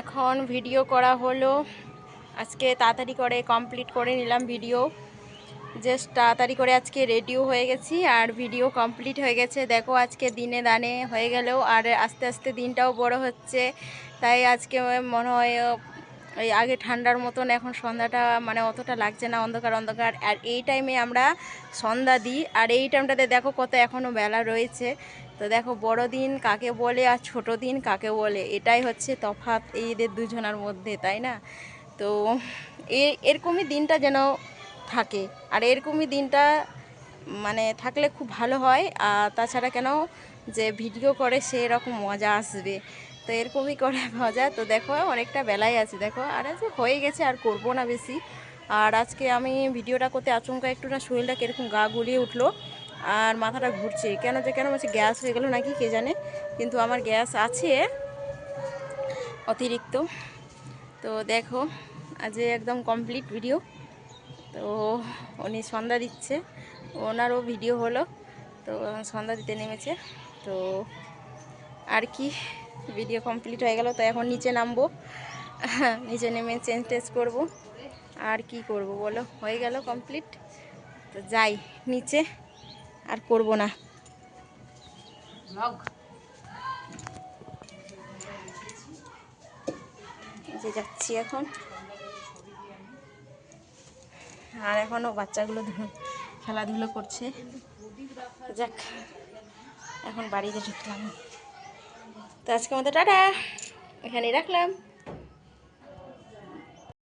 এখন ভিডিও করা হলো। আজকে তাড়াতাড়ি করে কমপ্লিট করে নিলাম ভিডিও জাস্ট তাড়াতাড়ি করে আজকে রেডিও হয়ে গেছি আর ভিডিও কমপ্লিট হয়ে গেছে। দেখো আজকে দিনে দানে হয়ে গেলেও আর আস্তে আস্তে দিনটাও বড় হচ্ছে। তাই আজকে মনে হয় ওই আগে ঠান্ডার মতন, এখন সন্ধ্যাটা মানে অতটা লাগছে না, অন্ধকার অন্ধকার। আর এই টাইমে আমরা সন্ধ্যা দিই, আর এই টাইমটাতে দেখো কত এখনও বেলা রয়েছে। তো দেখো, বড় দিন কাকে বলে আর ছোট দিন কাকে বলে, এটাই হচ্ছে তফাৎ এদের দুজনের মধ্যে, তাই না? তো এরকমই দিনটা যেন থাকে। আর এরকমই দিনটা মানে থাকলে খুব ভালো হয়। আর তাছাড়া কেন যে ভিডিও করে সেই রকম মজা আসবে। তো এরকমই করে মজা। তো দেখো, অনেকটা বেলায় আছে, দেখো। আর আজকে হয়ে গেছে, আর করব না বেশি। আর আজকে আমি ভিডিওটা করতে আচমকা একটু না শরীরটা কীরকম গা গুলিয়ে উঠল, আর মাথাটা ঘুরছে। কেন যে, কেন বলছে গ্যাস হয়ে গেলো নাকি, কে জানে? কিন্তু আমার গ্যাস আছে অতিরিক্ত। তো দেখো আজ একদম কমপ্লিট ভিডিও তো উনি সন্ধ্যা দিচ্ছে, ওনারও ভিডিও হলো। তো সন্ধ্যা দিতে নেমেছে। তো আর কি ভিডিও কমপ্লিট হয়ে গেল তো এখন নিচে নামবো। নিচে নেমে চেঞ্জ টেঞ্জ করব। আর কি করব বলো? হয়ে গেল কমপ্লিট তো যাই নিচে আর করব না। যে যাচ্ছি এখন। আর এখনও বাচ্চাগুলো খেলাধুলো করছে। যাক এখন বাড়িতে ঢুকলাম। তো আজকে আমাদের টাটা। এখানেই রাখলাম।